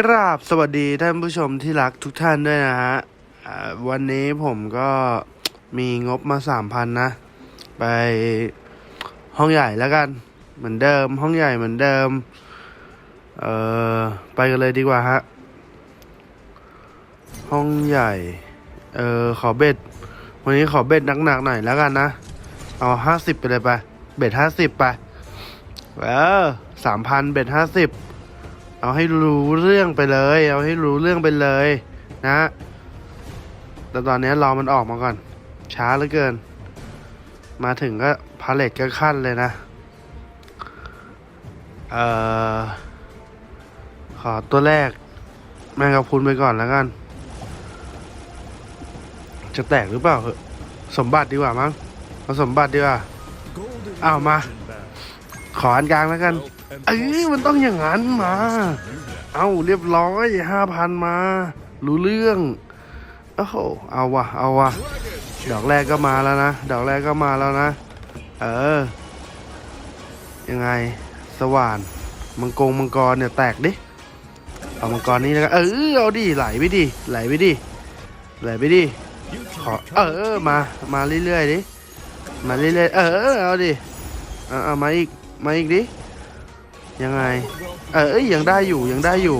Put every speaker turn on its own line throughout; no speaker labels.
กราบสวัสดีท่านผู้ชมที่รักทุกท่านด้วยนะฮะวันนี้ผมก็มีงบมาสามพันนะ ไปห้องใหญ่แล้วกัน เหมือนเดิม ห้องใหญ่เหมือนเดิม เอ่อ ไปกันเลยดีกว่าฮะ ห้องใหญ่ เออขอเบ็ด วันนี้ขอเบ็ดหนักๆหน่อยแล้วกันนะ เอาห้าสิบไปเลยไป เบ็ดห้าสิบไป เออสามพันเบ็ดห้าสิบ เอาให้รู้เรื่องไปเลย เอาให้รู้เรื่องไปเลยนะ แต่ตอนนี้รอมันออกมาก่อน ช้าเหลือเกิน มาถึงก็พาเลตก็ขั้นเลยนะ เอ่อ ขอตัวแรก แมงกะพรุนไปก่อนแล้วกัน จะแตกหรือเปล่าเหอะสมบัติดีกว่ามั้งเอาสมบัติดีกว่า อ้าวมา ขออันกลางแล้วกัน เอ้ยมันต้องอย่างนั้นมา เอาเรียบร้อยห้าพันมา รู้เรื่องโอ้โหเอาวะเอาวะดอกแรกก็มาแล้วนะ ดอกแรกก็มาแล้วนะ เออ ยังไง สว่าน มังกรมังกรเนี่ยแตกดิ เอามังกรนี้แล้วกันเออ เอาดิ ไหลไปดิ ไหลไปดิ ไหลไปดิ ขอ เออ มา มาเรื่อยๆดิ มาเรื่อยๆ เออ เอาดิ เอาเอามาอีก มาอีกดิ ยังไง เออยังได้อยู่ยังได้อยู่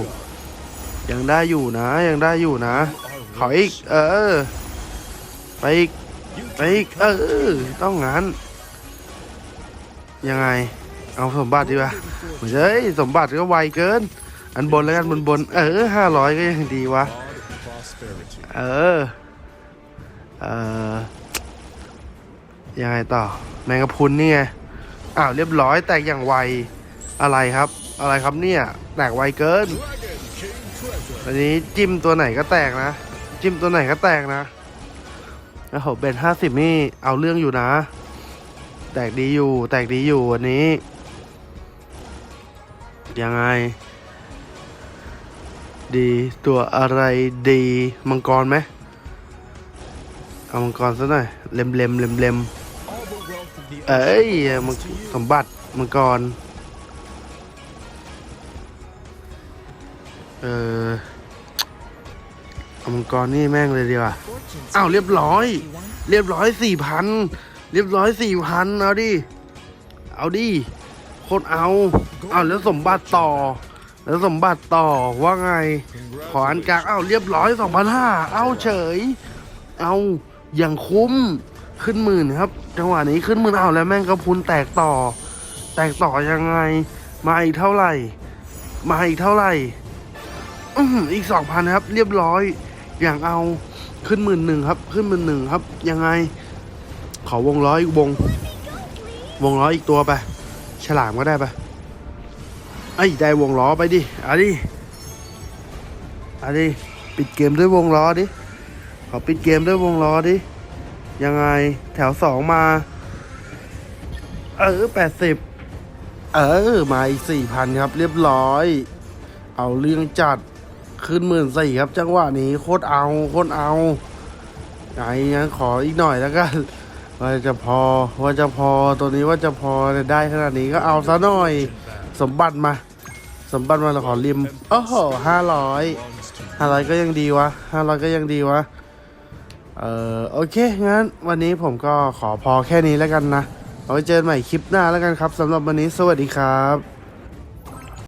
ยังได้อยู่นะ ยังได้อยู่นะขออีก เออ ไปอีกไปอีก เออ ต้องงั้นยังไง เอาสมบัติดีกว่าเฮ้ยสมบัติก็ไวเกิน อันบนแล้วกันบนบน เออห้าร้อยก็ยังดีวะ เออ เออยังไงต่อ แมงกะพุนนี่ไง อ้าวเรียบร้อยแตกอย่างไว อะไรครับ อะไรครับเนี่ยแตกไวเกิน อันนี้จิ้มตัวไหนก็แตกนะ จิ้มตัวไหนก็แตกนะโอ้โหเบนห้าสิบนี่เอาเรื่องอยู่นะ แตกดีอยู่ แตกดีอยู่วันนี้ ยังไง ดีตัวอะไรดีมังกรไหมเอามังกรซะหน่อยเล็มเล็มเล็มเล็มเอ้ยมังสมบัติมังกร เออเอามังกรนี่แม่งเลยดีกว่าอ้าวเรียบร้อย เรียบร้อยสี่พันเรียบร้อยสี่พันเอาดิ เอาดิโคตรเอาเอาแล้วสมบัติต่อ แล้วสมบัติต่อว่าไง ขออันกลางเอาเรียบร้อยสองพันห้าเอาเฉย เอาอย่างคุ้มขึ้นหมื่นครับ จังหวะนี้ขึ้นหมื่นเอาแล้วแม่งกระพุนแตกต่อ แตกต่อยังไง มาอีกเท่าไหร่ มาอีกเท่าไหร่ อืมอีกสองพันครับ เรียบร้อย อย่างเอาขึ้นหมื่นหนึ่งครับ ขึ้นหมื่นหนึ่งครับ ยังไง ขอวงล้ออีกวง วงล้อยอีกตัวไป ฉลามก็ได้ไปไอ้ได้วงล้อไปดิเอาดิเอาดิปิดเกมด้วยวงล้อดิ ขอปิดเกมด้วยวงล้อดิ ยังไงแถวสองมา เออแปดสิบเออ มาอีกสี่พันครับ เรียบร้อย เอาเรื่องจัด ขึ้นหมื่นสี่ครับ จังหวะนี้โคตรเอาโคตรเอาไงงั้นขออีกหน่อยแล้วกันว่าจะพอว่าจะพอตัวนี้ว่าจะพอได้ขนาดนี้ก็เอาซะหน่อย สมบัติมา สมบัติมาเราขอริมโอ้โหห้าร้อยห้าร้อยก็ยังดีวะห้าร้อยก็ยังดีวะเออโอเคงั้นวันนี้ผมก็ขอพอแค่นี้แล้วกันนะเอาไว้เจอกันใหม่คลิปหน้าแล้วกันครับสำหรับวันนี้สวัสดีครับ